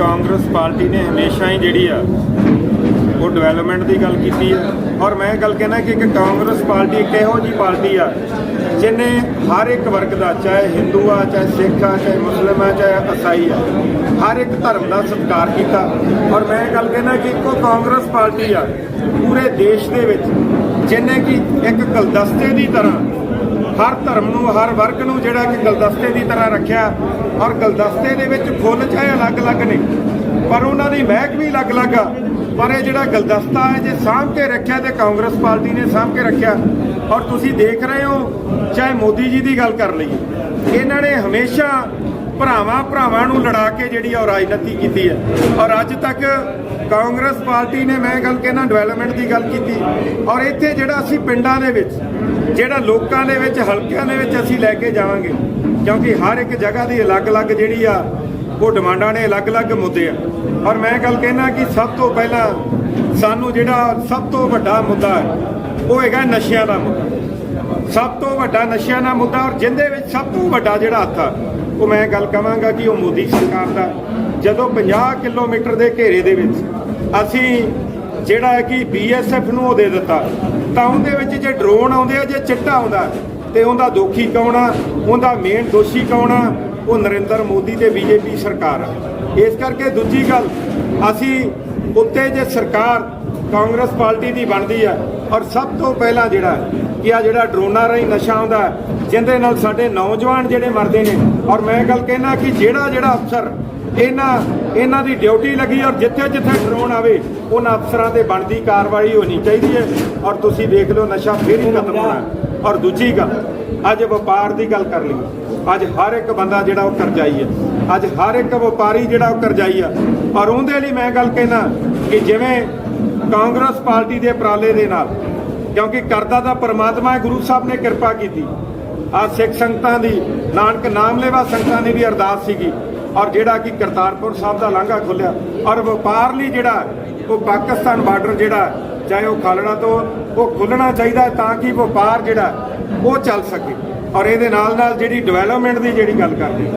Congress party ਨੇ ਹਮੇਸ਼ਾ ਹੀ ਜਿਹੜੀ ਆ, ਉਹ ਡਿਵੈਲਪਮੈਂਟ ਦੀ ਗੱਲ ਕੀਤੀ ਹੈ ਔਰ ਮੈਂ ਗੱਲ ਕਹਿਣਾ ਕਿ ਇੱਕ ਕਾਂਗਰਸ ਪਾਰਟੀ ਇੱਕ ਇਹੋ ਜੀ ਪਾਰਟੀ ਆ ਜਿਹਨੇ ਹਰ ਇੱਕ ਵਰਗ ਦਾ, ਚਾਹੇ ਹਿੰਦੂ ਆ, ਚਾਹੇ ਸਿੱਖ ਆ, ਚਾਹੇ ਮੁਸਲਮਾਨ ਆ, ਚਾਹੇ ਈਸਾਈ ਆ, ਹਰ ਇੱਕ ਧਰਮ ਦਾ ਸਤਿਕਾਰ ਕੀਤਾ। ਔਰ ਮੈਂ ਗੱਲ ਕਹਿਣਾ ਕਿ ਇੱਕੋ ਕਾਂਗਰਸ ਪਾਰਟੀ ਆ, ਪੂਰੇ ਦੇਸ਼ ਦੇ ਵਿੱਚ ਜਿਹਨੇ ਕਿ ਇੱਕ ਗੁਲਦਸਤੇ ਦੀ ਤਰ੍ਹਾਂ ਹਰ ਧਰਮ ਨੂੰ, ਹਰ ਵਰਗ ਨੂੰ ਜਿਹੜਾ ਕਿ ਗੁਲਦਸਤੇ ਦੀ ਤਰ੍ਹਾਂ ਰੱਖਿਆ, ਔਰ ਗੁਲਦਸਤੇ ਦੇ ਵਿੱਚ ਫੁੱਲ ਚਾਹੇ ਅਲੱਗ-ਅਲੱਗ ਨੇ, ਪਰ ਉਹਨਾਂ ਦੀ ਮਹਿਕ ਵੀ ਅਲੱਗ-ਅਲੱਗ ਆ। ਪਰ ਇਹ ਜਿਹੜਾ ਗੁਲਦਸਤਾ ਹੈ, ਜੇ ਸਾਂਭ ਕੇ ਰੱਖਿਆ ਤੇ ਕਾਂਗਰਸ ਪਾਰਟੀ ਨੇ ਸਾਂਭ ਕੇ ਰੱਖਿਆ, ਔਰ ਤੁਸੀਂ ਦੇਖ ਰਹੇ ਹੋ, ਚਾਹੇ ਮੋਦੀ ਜੀ ਦੀ ਗੱਲ ਕਰ ਲਈਏ, ਇਹਨਾਂ ਨੇ ਹਮੇਸ਼ਾ ਭਰਾਵਾਂ ਭਰਾਵਾਂ ਨੂੰ ਲੜਾ ਕੇ ਜਿਹੜੀ ਆ ਉਹ ਰਾਜਨੀਤੀ ਕੀਤੀ ਹੈ। ਔਰ ਅੱਜ ਤੱਕ ਕਾਂਗਰਸ ਪਾਰਟੀ ਨੇ ਮੈਂ ਗੱਲ ਕਹਿਣਾ ਡਿਵੈਲਪਮੈਂਟ ਦੀ ਗੱਲ ਕੀਤੀ। ਔਰ ਇੱਥੇ ਜਿਹੜਾ ਅਸੀਂ ਪਿੰਡਾਂ ਦੇ ਵਿੱਚ, ਜਿਹੜਾ ਲੋਕਾਂ ਦੇ ਵਿੱਚ, ਹਲਕਿਆਂ ਦੇ ਵਿੱਚ ਅਸੀਂ ਲੈ ਕੇ ਜਾਵਾਂਗੇ, ਕਿਉਂਕਿ ਹਰ ਇੱਕ ਜਗ੍ਹਾ ਦੀ ਅਲੱਗ-ਅਲੱਗ ਜਿਹੜੀ ਆ, ਉਹ ਡਿਮਾਂਡਾਂ ਨੇ ਅਲੱਗ-ਅਲੱਗ ਮੁੱਦੇ ਆ। ਔਰ ਮੈਂ ਗੱਲ ਕਹਿਣਾ ਕਿ ਸਭ ਤੋਂ ਪਹਿਲਾਂ ਸਾਨੂੰ ਜਿਹੜਾ ਸਭ ਤੋਂ ਵੱਡਾ ਮੁੱਦਾ ਹੈ, ਉਹ ਹੈਗਾ ਨਸ਼ਿਆਂ ਦਾ ਮੁੱਦਾ। ਸਭ ਤੋਂ ਵੱਡਾ ਨਸ਼ਿਆਂ ਦਾ ਮੁੱਦਾ ਔਰ ਜਿੰਦੇ ਵਿੱਚ ਸਭ ਤੋਂ ਵੱਡਾ ਜਿਹੜਾ ਹੱਥ ਆ ਉਹ ਮੈਂ ਗੱਲ ਕਵਾਂਗਾ ਕਿ ਉਹ ਮੋਦੀ ਸਰਕਾਰ ਦਾ। ਜਦੋਂ 50 ਕਿਲੋਮੀਟਰ ਦੇ ਘੇਰੇ ਦੇ ਵਿੱਚ ਅਸੀਂ ਜਿਹੜਾ ਹੈ ਕਿ ਬੀਐਸਐਫ ਨੂੰ ਉਹ ਦੇ ਦਿੱਤਾ, ਤਾਂ ਉਹਦੇ ਵਿੱਚ ਜੇ ਡਰੋਨ ਆਉਂਦੇ ਆ, ਜੇ ਚਿੱਟਾ ਆਉਂਦਾ, ਤੇ ਉਹਦਾ ਦੋਖੀ ਕੌਣ ਆ? ਉਹਦਾ ਮੇਨ ਦੋਸ਼ੀ ਕੌਣ ਆ? ਉਹ ਨਰਿੰਦਰ ਮੋਦੀ ਤੇ ਬੀਜੇਪੀ ਸਰਕਾਰ ਆ। ਇਸ ਕਰਕੇ ਦੂਜੀ ਗੱਲ, ਅਸੀਂ ਉੱਤੇ ਜੇ ਸਰਕਾਰ ਕਾਂਗਰਸ ਪਾਰਟੀ ਦੀ ਬਣਦੀ ਆ, ਔਰ ਸਭ ਤੋਂ ਪਹਿਲਾਂ ਜਿਹੜਾ ਕਿ ਆ ਜਿਹੜਾ ਡਰੋਨਾਂ ਰਾਹੀਂ ਨਸ਼ਾ ਆਉਂਦਾ ਜਿੰਦੇ ਨਾਲ ਸਾਡੇ ਨੌਜਵਾਨ ਜਿਹੜੇ ਮਰਦੇ ਨੇ। ਔਰ ਮੈਂ ਗੱਲ ਕਹਿਣਾ ਕਿ ਜਿਹੜਾ ਜਿਹੜਾ ਅਫਸਰ ਇਹਨਾਂ ਇਹਨਾਂ ਦੀ ਡਿਊਟੀ ਲੱਗੀ ਔਰ ਜਿੱਥੇ ਜਿੱਥੇ ਡਰੋਨ ਆਵੇ, ਉਹਨਾਂ ਅਫਸਰਾਂ ਤੇ ਬਣਦੀ ਕਾਰਵਾਈ ਹੋਣੀ ਚਾਹੀਦੀ ਹੈ। ਔਰ ਤੁਸੀਂ ਦੇਖ ਲਓ ਨਸ਼ਾ ਫਿਰ ਹੀ ਖਤਮ ਹੋਣਾ ਔਰ ਦੂਜੀ ਗੱਲ, ਅੱਜ ਵਪਾਰ ਦੀ ਗੱਲ ਕਰ ਲਈ ਅੱਜ ਹਰ ਇੱਕ ਬੰਦਾ ਜਿਹੜਾ ਉਹ ਕਰਜ਼ਾਈ ਹੈ। ਅੱਜ ਹਰ ਇੱਕ ਵਪਾਰੀ ਜਿਹੜਾ ਉਹ ਕਰਜ਼ਾਈ ਆ। ਔਰ ਉਹਦੇ ਲਈ ਮੈਂ ਗੱਲ ਕਹਿਣਾ ਕਿ ਜਿਵੇਂ ਕਾਂਗਰਸ ਪਾਰਟੀ ਦੇ ਉਪਰਾਲੇ ਦੇ ਨਾਲ ਕਿਉਂਕਿ ਕਰਦਾ ਤਾਂ ਪਰਮਾਤਮਾ ਹੈ, ਗੁਰੂ ਸਾਹਿਬ ਨੇ ਕਿਰਪਾ ਕੀਤੀ। ਆ ਸਿੱਖ ਸੰਗਤਾਂ ਦੀ, ਨਾਨਕ ਨਾਮ ਲੈਵਾ ਸੰਗਤਾਂ ਦੀ ਵੀ ਅਰਦਾਸ ਸੀਗੀ। ਔਰ ਜਿਹੜਾ ਕਿ ਕਰਤਾਰਪੁਰ ਸਾਹਿਬ ਦਾ ਲਾਂਘਾ ਖੁੱਲਿਆ ਔਰ ਵਪਾਰ ਲਈ ਜਿਹੜਾ ਉਹ ਪਾਕਿਸਤਾਨ ਬਾਰਡਰ ਜਿਹੜਾ ਚਾਹੇ ਉਹ ਖਾਲੜਾ ਤੋਂ ਉਹ ਖੁੱਲਣਾ ਚਾਹੀਦਾ ਤਾਂ ਕਿ ਵਪਾਰ ਜਿਹੜਾ ਉਹ ਚੱਲ ਸਕੇ। ਔਰ ਇਹਦੇ ਨਾਲ ਨਾਲ ਜਿਹੜੀ ਡਿਵੈਲਪਮੈਂਟ ਦੀ ਜਿਹੜੀ ਗੱਲ ਕਰਦੇ